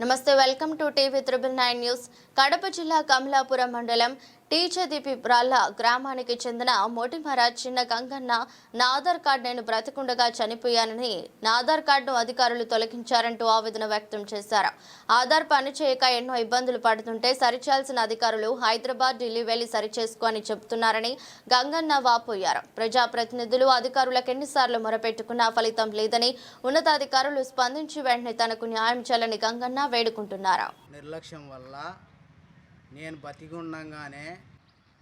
నమస్తే welcome to TV triple nine news. Kadapa జిల్లా కమలాపురం మండలం టీచదిపి బ్రాళ్ళ గ్రామానికి చెందిన మోటిమర చిన్న గంగన్న నా ఆధార్ కార్డు నేను బ్రతికుండగా చనిపోయానని నా ఆధార్ కార్డును అధికారులు తొలగించారంటూ ఆవేదన వ్యక్తం చేశారు. ఆధార్ పని చేయక ఎన్నో ఇబ్బందులు పడుతుంటే సరిచేయాల్సిన అధికారులు హైదరాబాద్ ఢిల్లీ వెళ్ళి సరిచేసుకో అని చెబుతున్నారని గంగన్న వాపోయారు. ప్రజాప్రతినిధులు అధికారులకు ఎన్నిసార్లు మొరపెట్టుకున్నా ఫలితం లేదని ఉన్నతాధికారులు స్పందించి వెంటనే తనకు న్యాయం చేయాలని గంగన్న వేడుకుంటున్నారు. నిర్లక్ష్యం వల్ల నేను బతికి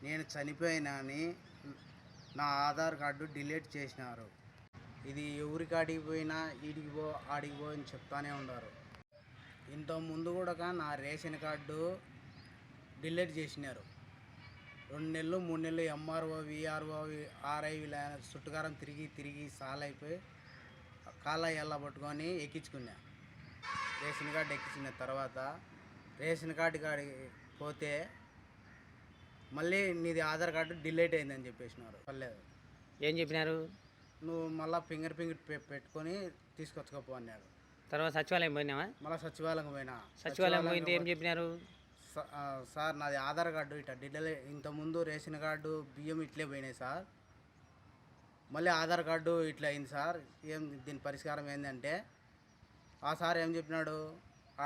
నేను చనిపోయినాని నా ఆధార్ కార్డు డిలీట్ చేసినారు. ఇది ఎవరి కాడికి పోయినా ఈడికి పో ఆడికి పో అని చెప్తానే ఉన్నారు. ఇంతకుముందు కూడా నా రేషన్ కార్డు డిలీట్ చేసినారు. రెండు నెలలు మూడు నెలలు ఎంఆర్ఓ విఆర్ఓ ఆర్ఐ చుట్టుకారం తిరిగి తిరిగి సాలైపోయి కాళ్ళ ఎల్ల పట్టుకొని ఎక్కించుకున్నా. రేషన్ కార్డు ఎక్కించిన తర్వాత రేషన్ కార్డు కాడికి పోతే మళ్ళీ నీది ఆధార్ కార్డు డిలీట్ అయిందని చెప్పేసినారు. పర్లేదు. ఏం చెప్పినారు? నువ్వు మళ్ళీ ఫింగర్ ప్రింట్ పెట్టుకొని తీసుకొచ్చుకోపో అన్నాడు తర్వాత సచివాలయం పోయినావా? మళ్ళీ సచివాలయం పోయినా. సచివాలయం పోయింటే ఏం చెప్పినారు? సార్ నాది ఆధార్ కార్డు ఇట్లా డిలీట్ ఇంతకుముందు రేషన్ కార్డు బియ్యం ఇట్లే పోయినాయి సార్. మళ్ళీ ఆధార్ కార్డు ఇట్లా అయింది సార్. ఏం దీని పరిష్కారం ఏంటంటే ఆ సార్ ఏం చెప్పినాడు?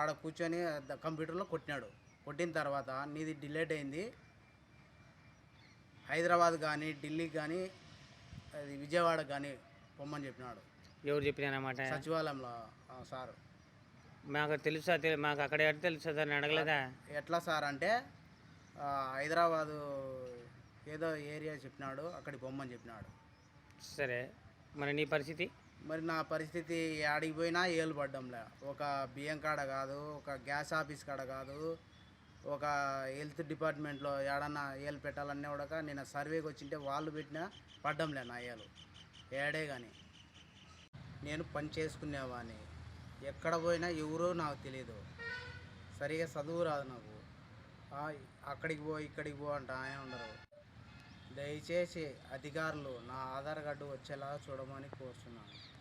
ఆడ కూర్చొని కంప్యూటర్లో కొట్టినాడు. కొట్టిన తర్వాత నీది డిలేట్ అయింది. హైదరాబాద్ కానీ ఢిల్లీ కానీ అది విజయవాడ కానీ పొమ్మని చెప్పినాడు. ఎవరు చెప్పినారన్నమాట సచివాలయంలో ఆ సార్. మాకు తెలుసా తెలి- మాకు అక్కడ ఎక్కడ తెలుసా అని అడగలేదా? ఎట్లా సార్ అంటే ఆ, హైదరాబాదు ఏదో ఏరియా చెప్పినాడు అక్కడికి పొమ్మని చెప్పినాడు. సరే మరి నీ పరిస్థితి? మరి నా పరిస్థితి ఆడికి పోయినా ఏలు పడ్డంలే ఒక బియ్యం కాడ కాదు ఒక గ్యాస్ ఆఫీస్ కాడ కాదు ఒక హెల్త్ డిపార్ట్మెంట్లో ఏడన్నా ఏలు పెట్టాలన్నా కూడా నేను సర్వేకి వచ్చింటే వాళ్ళు పెట్టినా పడ్డంలే నా ఏలు. ఏడే కానీ నేను పని చేసుకునేవాడిని ఎక్కడ పోయినా ఎవరో నాకు తెలియదు సరిగా చదువు రాదు నాకు. అక్కడికి పో ఇక్కడికి పో అంట ఆయన ఉండరు. దయచేసి అధికారులు నా ఆధార్ కార్డు వచ్చేలా చూడమని కోరుతున్నాను